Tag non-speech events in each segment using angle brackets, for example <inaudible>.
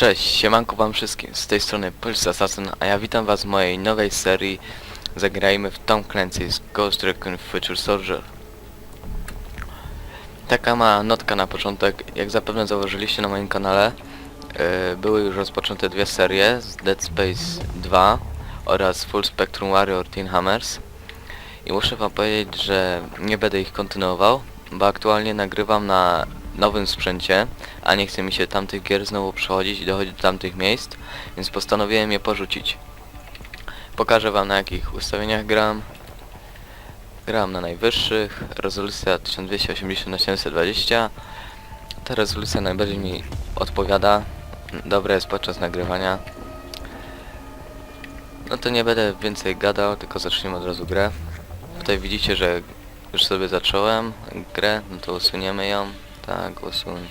Cześć, siemanko wam wszystkim, z tej strony Pulse Assassin, a ja witam was w mojej nowej serii Zagrajmy w Tom Clancy's Ghost Recon Future Soldier. Taka ma notka na początek, jak zapewne zauważyliście na moim kanale, yy, były już rozpoczęte dwie serie z Dead Space 2 oraz Full Spectrum Warrior Teen Hammers. I muszę wam powiedzieć, że nie będę ich kontynuował, bo aktualnie nagrywam na nowym sprzęcie, a nie chce mi się tamtych gier znowu przechodzić i dochodzić do tamtych miejsc, więc postanowiłem je porzucić. Pokażę wam na jakich ustawieniach gram. Gram na najwyższych, rezolucja 1280 na 720 Ta rezolucja najbardziej mi odpowiada, dobra jest podczas nagrywania. No to nie będę więcej gadał, tylko zaczniemy od razu grę. Tutaj widzicie, że już sobie zacząłem grę, no to usuniemy ją. Tak, usuń.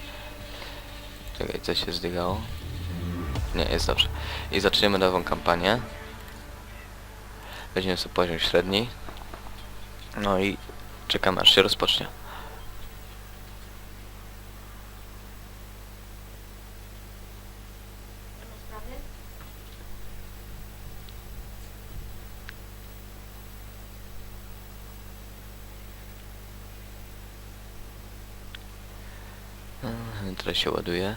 Czekaj, coś się zdygało. Nie, jest dobrze. I zaczniemy nową kampanię. Weźmiemy sobie poziom średni. No i czekamy aż się rozpocznie. Mhm, Teraz się ładuje.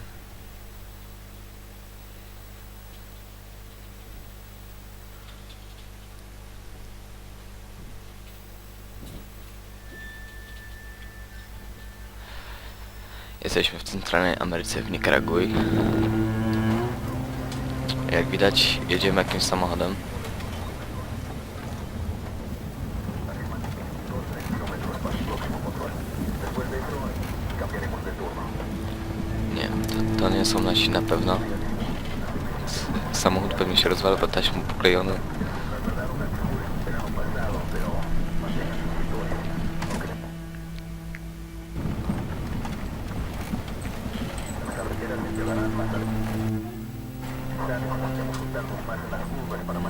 Jesteśmy w centralnej Ameryce w Nikaragui. Jak widać jedziemy jakimś samochodem. To, nie są nasi na pewno. Samochód pewnie się rozwala, bo taśmą poklejony.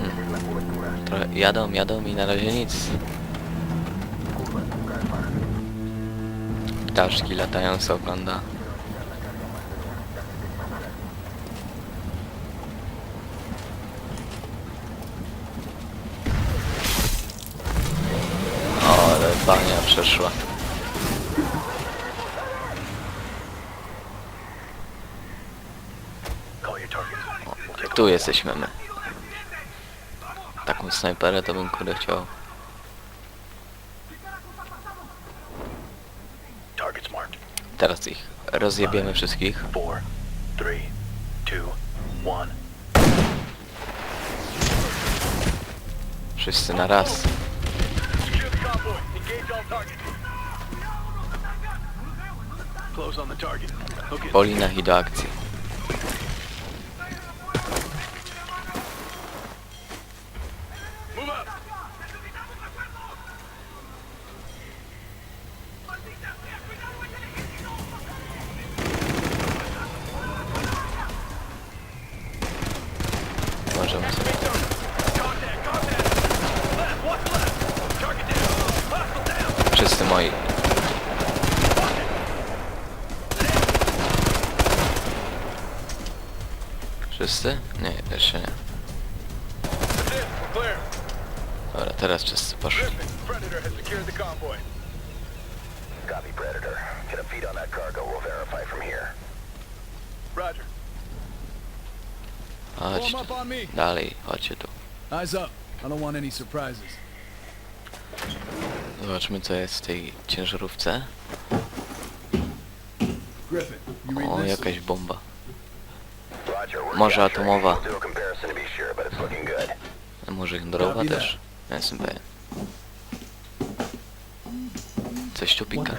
Hmm. Trochę jadą, jadą i na razie nic. Ptaszki latają, co ogląda. O, ale bania przeszła. O, tu jesteśmy my. Taką snajperę to bym kurde chciał. Teraz ich rozjebiemy wszystkich. Wszyscy na raz. Secure the convoy. Engage Wszyscy moi. Wszyscy? Nie, jeszcze nie. Dobra, teraz wszyscy poszli. Copy, Predator. Get a feed on that cargo. We'll verify from here. Roger. Chodź tu. Dalej, chodźcie tu. Eyes up. I don't want any surprises. Zobaczmy co jest w tej ciężarówce. O, jakaś bomba. Może atomowa. Może jądrowa też? Nie jestem pewien. Coś tu pika.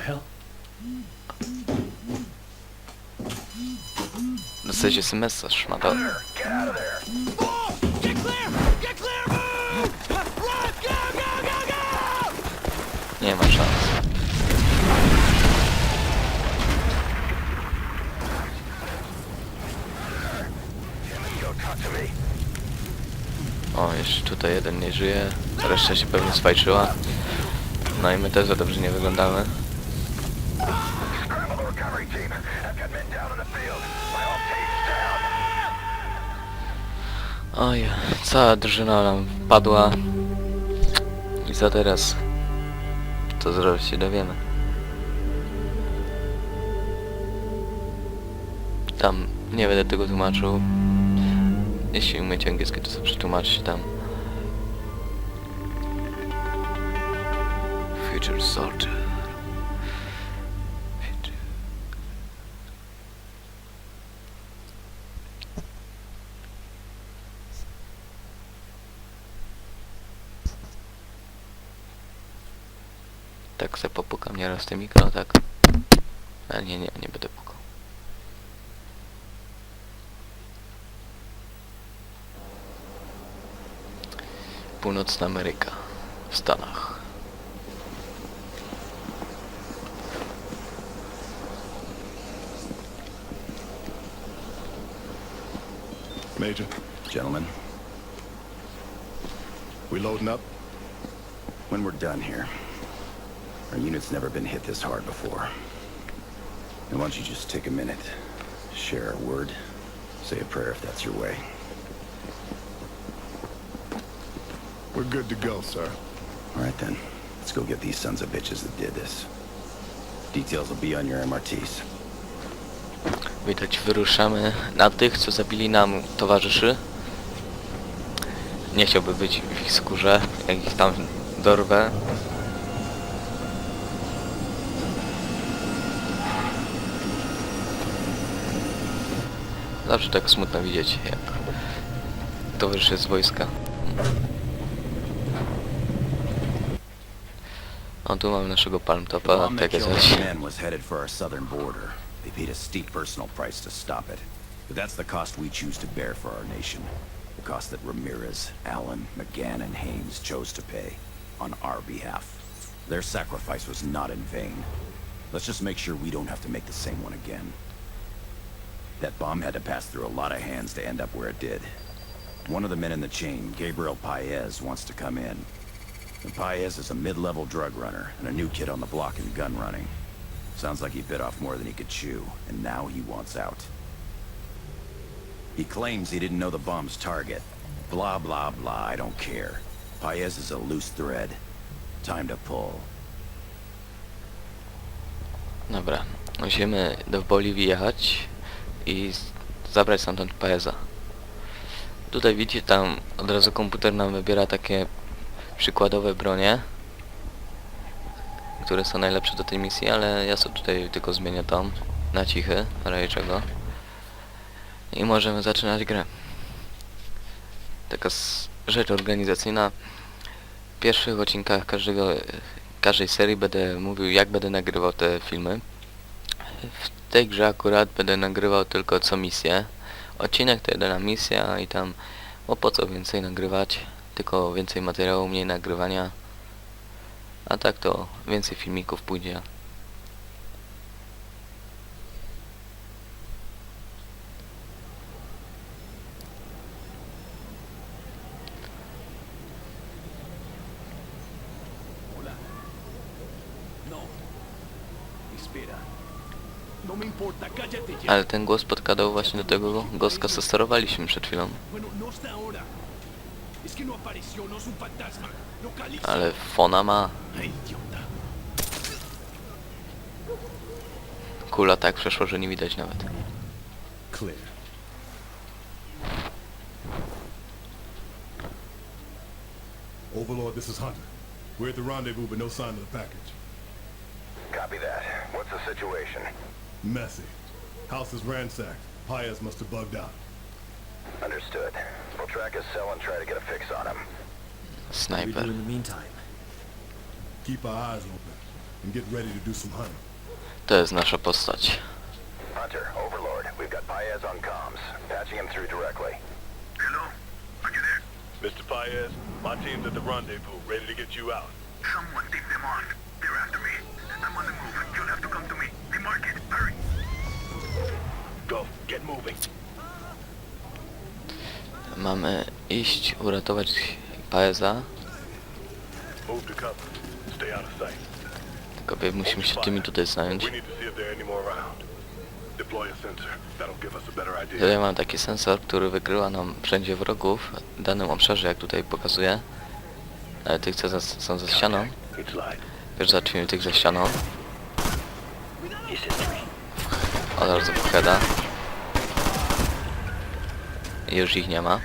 Dostajesz SMS-a, szmata. Tutaj jeden nie żyje. Reszta się pewnie swajczyła. No i my też za dobrze nie wyglądamy. Oj, cała drużyna nam padła. I co teraz? Co zrobić się dowiemy. Tam nie będę tego tłumaczył. Jeśli umiecie angielski, to sobie przetłumaczyć tam. Future Soldier. Tak se popukam nieraz tym mikro, tak? Nie, nie, nie będę pukał. Północna Ameryka w Stanach. Major, Gentlemen, we loading up? when we're done here, our unit's never been hit this hard before. And why don't you just take a minute, share a word, say a prayer if that's your way. We're good to go, sir. All right then, let's go get these sons of bitches that did this. Details will be on your MRTs. Widać, wyruszamy na tych, co zabili nam towarzyszy. Nie chciałby być w ich skórze, jak ich tam dorwę. Zawsze tak smutno widzieć, jak towarzysze z wojska. O, tu mamy naszego palm topa, bomb that tak jest They paid a steep personal price to stop it. But that's the cost we choose to bear for our nation. The cost that Ramirez, Allen, McGann, and Haynes chose to pay on our behalf. Their sacrifice was not in vain. Let's just make sure we don't have to make the same one again. That bomb had to pass through a lot of hands to end up where it did. One of the men in the chain, Gabriel Paez, wants to come in. And Paez is a mid-level drug runner and a new kid on the block in gun running. Sounds like he bit off more than he could chew, and now he wants out. He claims he didn't know the bomb's target. Blah, blah, blah, I don't care. Paez is a loose thread. Time to pull. Dobra, musimy do Boliwii jechać i zabrać stamtąd Paeza. Tutaj widzicie, tam od razu komputer nam wybiera takie przykładowe bronie, które są najlepsze do tej misji, ale ja sobie tutaj tylko zmienię tą na cichy, w razie czego. I możemy zaczynać grę. Taka rzecz organizacyjna. W pierwszych odcinkach każdego, każdej serii będę mówił jak będę nagrywał te filmy. W tej grze akurat będę nagrywał tylko co misję. Odcinek to jedyna misja i tam bo po co więcej nagrywać, tylko więcej materiału, mniej nagrywania. A tak to więcej filmików pójdzie. Ale ten głos podkadał właśnie do tego goska, co sterowaliśmy przed chwilą. Es que no apareció, no es un fantasma. Localiza. Ale fona ma. Ay, idiota. Kula tak przeszło, że nie widać nawet. Clear. Overlord, this is Hunter. We're at the rendezvous, but no sign of the package. Copy that. What's the situation? Messy. House is ransacked. Paez must have bugged out. Understood. We'll track his cell and try to get a fix on him. Snajper. the meantime? Keep our eyes open and get ready to do some hunting. To jest nasza postać. Hunter, Overlord, we've got Paez on comms. Patching him through directly. Hello? Are you there? Mr. Paez, my team's at the rendezvous, ready to get you out. Someone take them on. They're after me. I'm on the move. You'll have to come to me. They mark it. Hurry. Go, get moving. Mamy iść, uratować Paeza. Tylko musimy się tymi tutaj zająć. Tutaj mam taki sensor, który wykrywa nam wszędzie wrogów w danym obszarze, jak tutaj pokazuje. Ale tych, co za, są za ścianą. Wiesz, zacznijmy tych za ścianą. Od razu w heada. Już ich nie ma.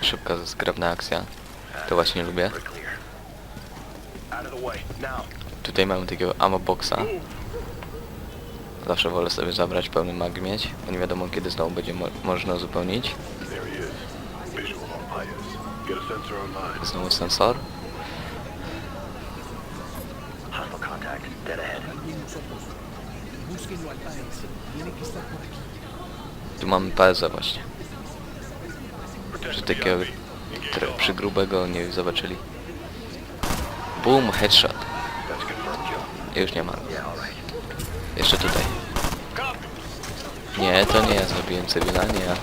Szybka, zgrabna akcja. To właśnie lubię. Tutaj mamy takiego ammo boxa. Zawsze wolę sobie zabrać pełny mag mieć, bo nie wiadomo kiedy znowu będzie mo można uzupełnić. Znowu sensor. Tu mamy PSA właśnie. Przy takiego tre- przy grubego nie zobaczyli. Boom, headshot. Już nie ma. Jeszcze tutaj. Nie, to nie ja zrobiłem cywila, nie ja.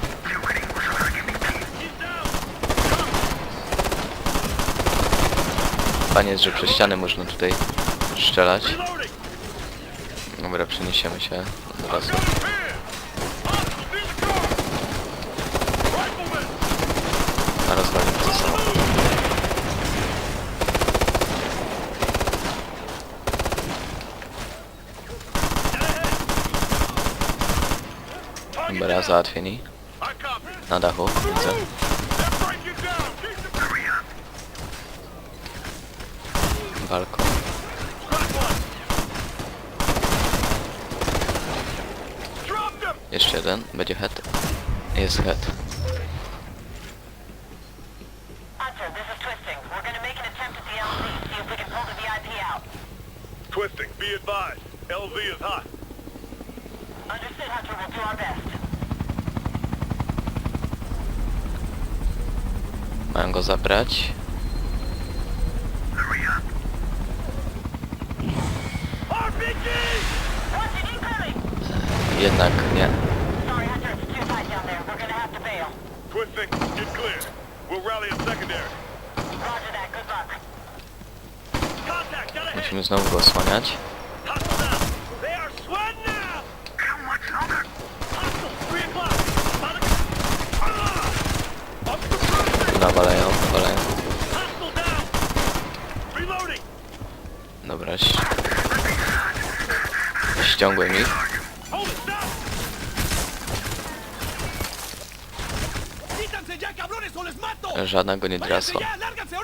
Fajnie jest, że przez ściany można tutaj strzelać. Dobra, przeniesiemy się do. załatwieni. Na dachu, widzę. Walką. Jeszcze jeden, będzie head. Jest head. Twisting, be advised. LZ is hot. Understood, Hunter. We'll do our best. Good luck. Contact. Get ahead. Musimy znowu go osłaniać. Ya, cabrones, o les mato! Żadna go nie ¡Váyanse drasła. ya! ¡Lárganse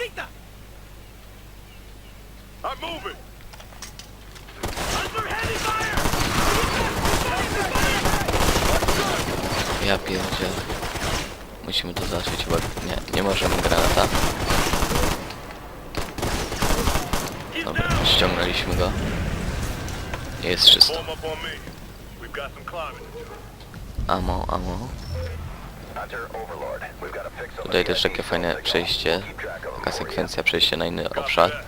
Musimy to załatwić, bo nie, nie możemy granata. Dobra, ściągnęliśmy go. Jest czysto. Do. Amo, amo. Tutaj też takie fajne przejście. Taka sekwencja przejście na inny obszar.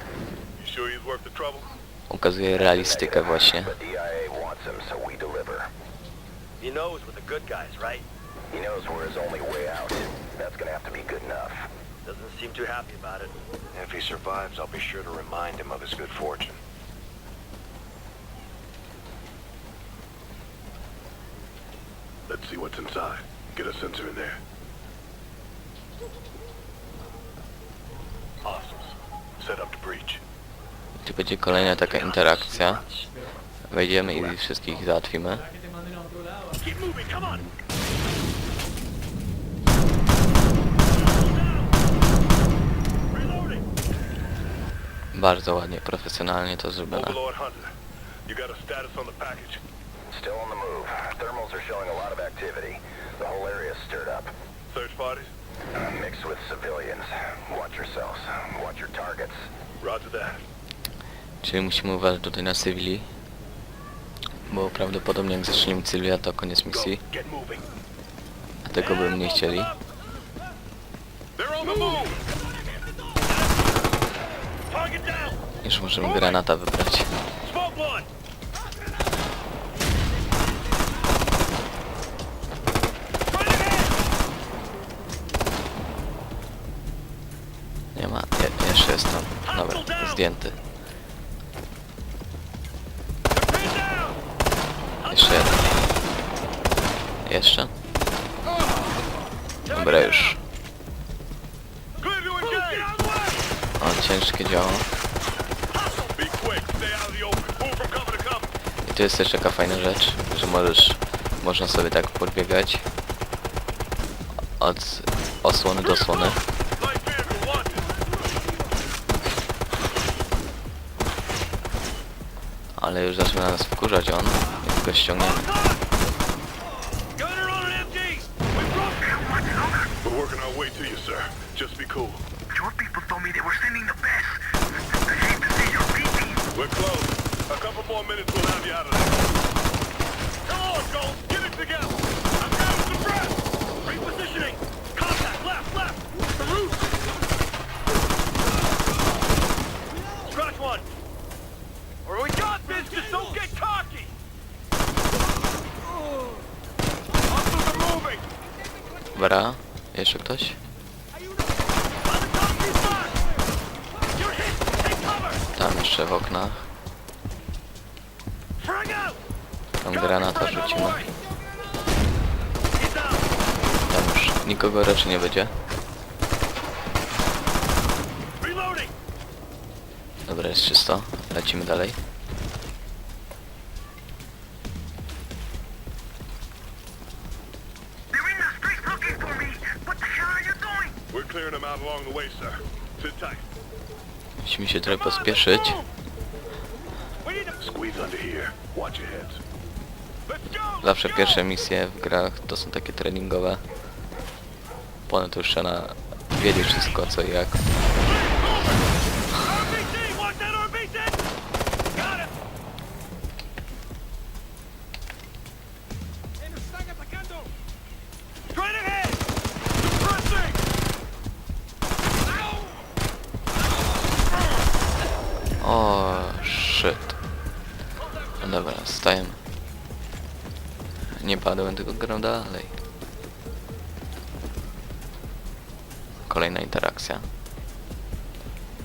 Ukazuje realistykę właśnie. He knows we're the good guys, right? He knows we're his only way out. That's gonna have to be good enough. Doesn't seem too happy about it. If he survives, I'll be sure to remind him of his good fortune. Let's see what's inside. Get a sensor in there. Hostiles. Set up to breach. Tu będzie kolejna taka interakcja. Wejdziemy i wszystkich załatwimy. Bardzo ładnie, profesjonalnie to zrobione. Overlord Hunter, you got a status on the package? Still on the move. Thermals are showing a lot of activity. The whole area's stirred up. Search parties? Uh, mixed with civilians. Watch yourselves. Watch your targets. Roger that. Czyli musimy uważać tutaj na cywili. Bo prawdopodobnie jak zaczniemy cywila to koniec misji. A tego bym nie chcieli. They're on the move! Już możemy granata wybrać. Nie ma, je, jeszcze jest tam. Zdjęty. They're pinned down! Jeszcze jeden. Dobra już. Clear to engage! O, ciężkie działo. Be quick, stay out of the open. Move from cover to cover. I tu jest też taka fajna rzecz, że możesz, można sobie tak podbiegać od osłony do osłony. Ale już zaczyna nas wkurzać on, jak go ściągniemy. Gunner on an MG! We broke We're working our way to you, sir. Just be cool. Your people told me they were sending the best. Ashamed to see your PP. We're close. A couple more minutes, we'll have you out of there. Come on, Joel. Get it together. I've got some breath. Repositioning. Contact. Left, left. The roof. Scratch one. Or we got this. Just don't get cocky. Hostiles are moving. Dobra, jeszcze ktoś? Tam jeszcze w oknach. Tam granata rzucimy. Tam już nikogo raczej nie będzie. Dobra, jest czysto. Lecimy dalej. Się trochę pospieszyć. Zawsze pierwsze misje w grach to są takie treningowe. Potem to już trzeba wiedzieć wszystko co i jak. Padłem, tylko gram dalej. Kolejna interakcja.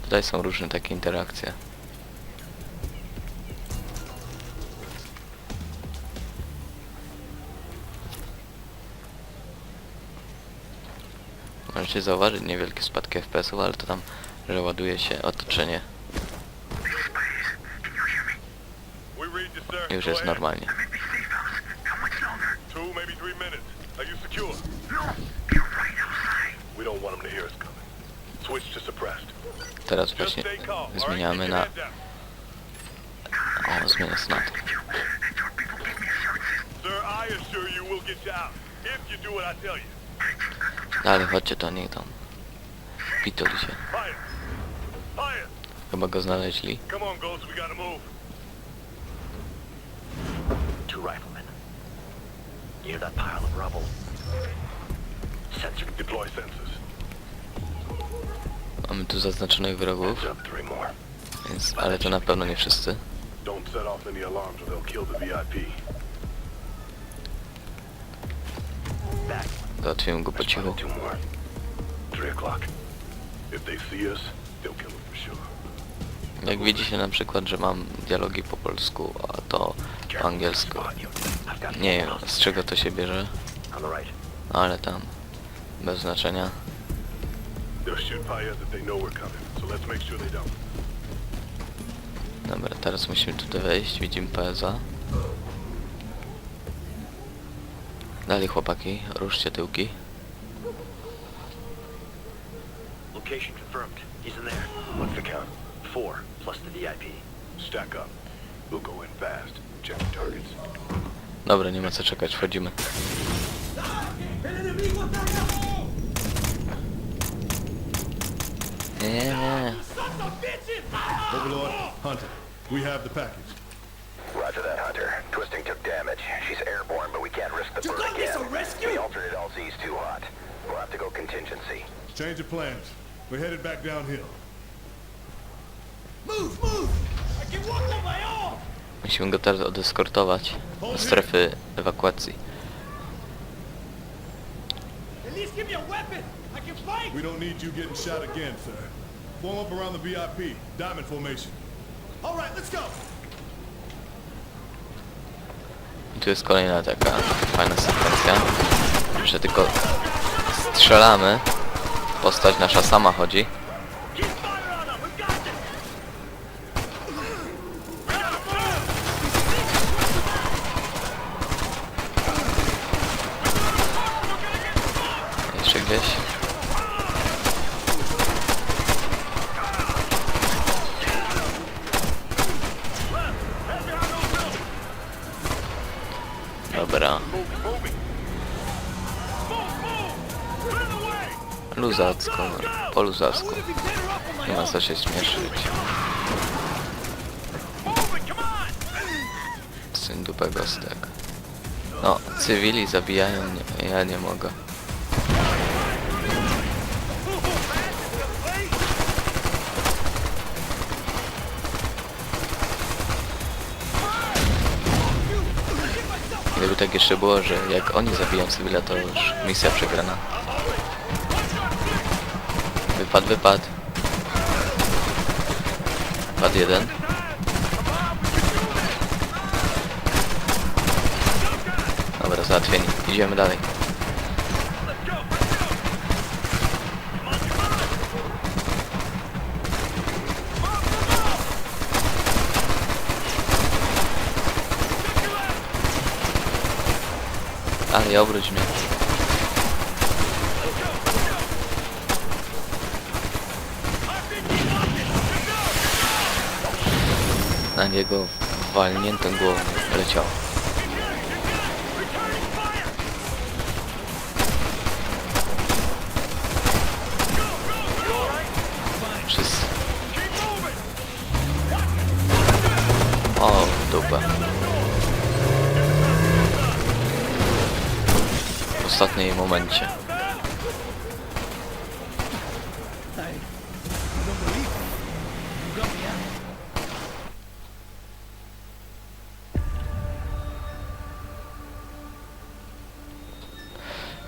Tutaj są różne takie interakcje. Możecie zauważyć niewielkie spadki FPS-ów, ale to tam, że ładuje się otoczenie. Już Go jest normalnie. Secure? No, you're right outside. We don't want them to hear us coming. Switch to suppressed. Teraz właśnie zmieniamy na... O, zmienię tell you. Dalej, chodźcie do niej tam. Pitoli się. Chyba go znaleźli. Two riflemen. Near that pile of rubble. Mamy tu zaznaczonych wrogów, więc... ale to na pewno nie wszyscy. Załatwimy go po cichu. Jak widzicie na przykład, że mam dialogi po polsku, a to po angielsku. Nie wiem z czego to się bierze, ale tam bez znaczenia. Dobra, teraz musimy tutaj wejść, widzimy PSA. Dalej chłopaki, ruszcie tyłki. Location confirmed. He's in there. What's the count? Four, plus the VIP. Stack up. We'll go in fast. Check targets. Dobra, nie ma co czekać, wchodzimy. Nie, nie, nie. Overlord, Hunter, we have the package. Roger that, Hunter. Twisting took damage. She's airborne, but we can't risk the bird again. The alternate LZ's too hot. We'll have to go contingency. Change of plans. We're headed back downhill. Move, move! I can walk on my own! Musimy go teraz odeskortować do strefy ewakuacji. Give me a weapon! I can fight! We don't need you getting shot again, sir. Form up around the VIP. Diamond formation. All right, let's go! I tu jest kolejna taka fajna sekwencja, że tylko Strzelamy. Postać nasza sama chodzi. Keep fire on them! We've got this! Jeszcze gdzieś. Dobra. Luzacko, po luzacku. Nie ma co się śmieszyć. Syn dupę gostek. No, cywili zabijają mnie, ja nie mogę. Gdyby tak jeszcze było, że jak oni zabiją cywila, to już misja przegrana. Wypad, wypad. Wypad jeden. Dobra, załatwieni. Idziemy dalej. Ale obróć mnie. Na niego walniętą głową leciał. Momencie.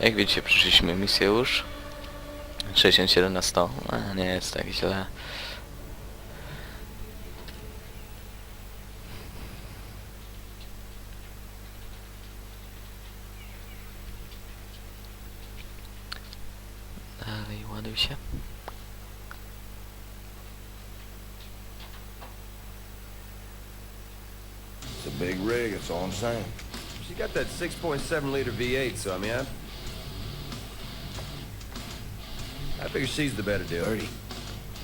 Jak widzicie, przyszliśmy misję już. 67 na 100. A, nie jest tak źle. Dalej, ładuj się. It's a big rig, that's all I'm saying. She got that 6.7 liter V8, so I mean, I... I figure she's the better deal. Birdie,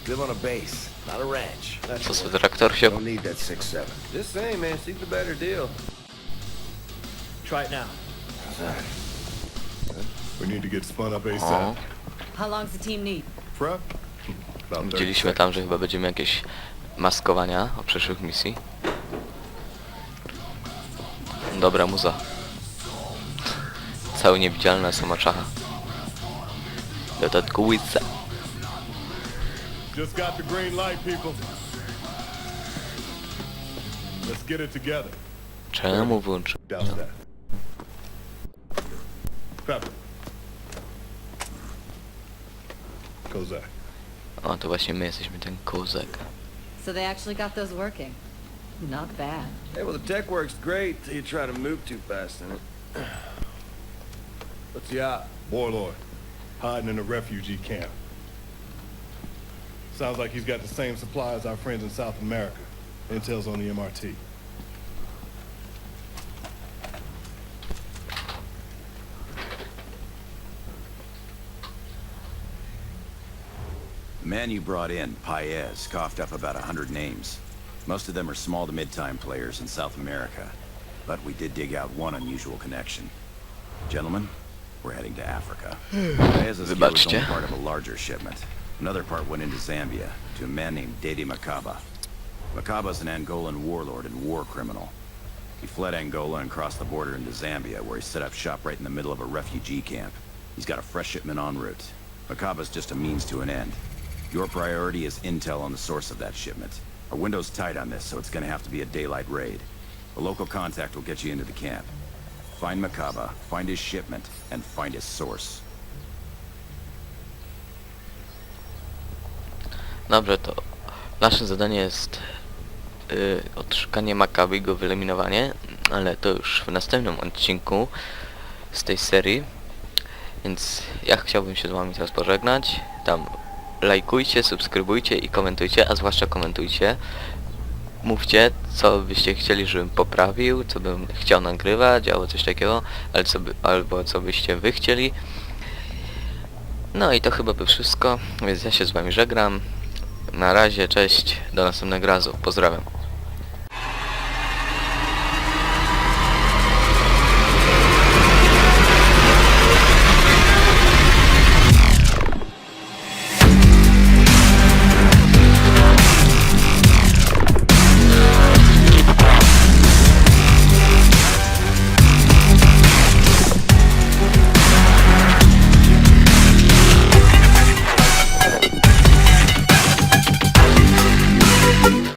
live on a base, not a ranch. That's Co traktor. Don't need that six seven. Just saying, man, she's the better deal. Try it now. We need to get spun up O, ASAP. How long's the team need? Prep? About 30 widzieliśmy tam, że chyba będziemy jakieś maskowania o przyszłych misji. Dobra muza. Cały niewidzialna samaczacha. Dodatkowice. Just got the green light, people. Let's get it together. Czemu włączy? Douse that. Pepper. Kozak. O, to właśnie my jesteśmy ten kozak. So they actually got those working. Not bad. Hey, well, the tech works great till you try to move too fast in it. <clears throat> What's the op? Warlord. Hiding in a refugee camp. Sounds like he's got the same supply as our friends in South America. Intel's on the MRT. The man you brought in, Paez, coughed up about a hundred names. Most of them are small to mid-time players in South America. But we did dig out one unusual connection. Gentlemen, we're heading to Africa. Paez's deal was only part of a larger shipment. Another part went into Zambia, to a man named Dede Makaba. Makaba's an Angolan warlord and war criminal. He fled Angola and crossed the border into Zambia, where he set up shop right in the middle of a refugee camp. He's got a fresh shipment en route. Makaba's just a means to an end. Your priority is intel on the source of that shipment. Our window's tight on this, so it's gonna have to be a daylight raid. A local contact will get you into the camp. Find Makaba, find his shipment, and find his source. Dobrze, to nasze zadanie jest y, odszukanie Makaby i go wyeliminowanie, ale to już w następnym odcinku z tej serii. Więc ja chciałbym się z wami teraz pożegnać. Tam lajkujcie, subskrybujcie i komentujcie, a zwłaszcza komentujcie. Mówcie, co byście chcieli, żebym poprawił, co bym chciał nagrywać, albo coś takiego, co by, albo co byście wy chcieli. No i to chyba by wszystko, więc ja się z wami żegnam. Na razie, cześć, do następnego razu, pozdrawiam.